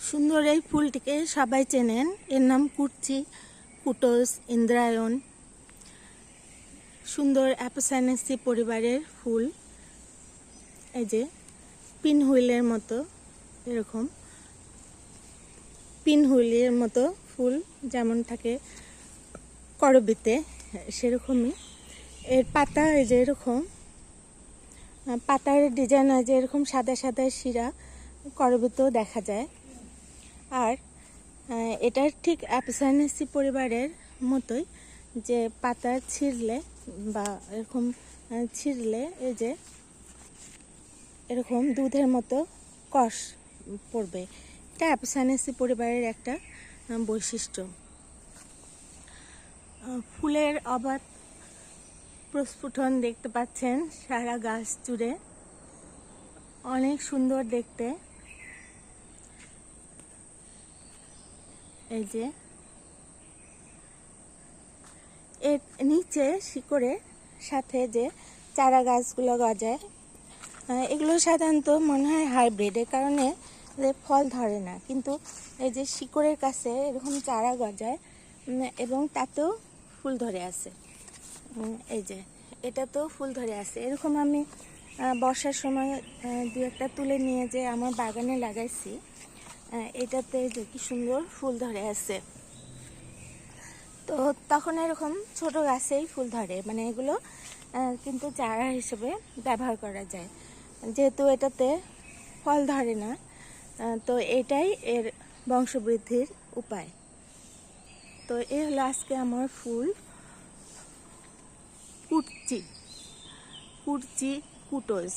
সুন্দর এই ফুলটিকে সবাই চেনেন। এর নাম কুর্চি, কুটোস, ইন্দ্রায়ণ। সুন্দর অ্যাপোসাইনেসি পরিবারের ফুল। এই যে পিন হুইলের মতো এরকম। পিন হুইলের মতো ফুল যেমন থাকে করবিতে, সেরকমই। এর পাতা এই যে এরকম। পাতার ডিজাইন হয় যে এরকম সাদা সাদা শিরা করবিতেও দেখা যায়। আর এটার ঠিক অ্যাপসাইনেসি পরিবারের মতোই যে পাতা ছিঁড়লে বা এরকম ছিঁড়লে এই যে এরকম দুধের মতো কষ পড়বে। এটা অ্যাপসাইনেসি পরিবারের একটা বৈশিষ্ট্য। ফুলের অবাধ প্রস্ফুটন দেখতে পাচ্ছেন সারা গাছ জুড়ে। অনেক সুন্দর দেখতে। এই যে, এর নিচে শিকড়ের সাথে যে চারা গাছগুলো গজায় এগুলো সাধারণত মনে হয় হাইব্রিড এর কারণে এদের ফল ধরে না। কিন্তু এই যে শিকড়ের কাছে এরকম চারা গজায় এবং তাতেও ফুল ধরে আছে। এই যে এটা তো ফুল ধরে আছে। এরকম আমি বর্ষার সময় দু একটা তুলে নিয়ে যে আমার বাগানে লাগাইছি এটাতে যে কি সুন্দর ফুল ধরে আছে। তো তখন এরকম ছোট গাছেই ফুল ধরে মানে এগুলো কিন্তু চারা হিসেবে ব্যবহার করা যায়। যেহেতু এটাতে ফল ধরে না তো এটাই এর বংশবৃদ্ধির উপায়। তো এ হলো আজকে আমার ফুল। কুটচি কুটচি কুটোস।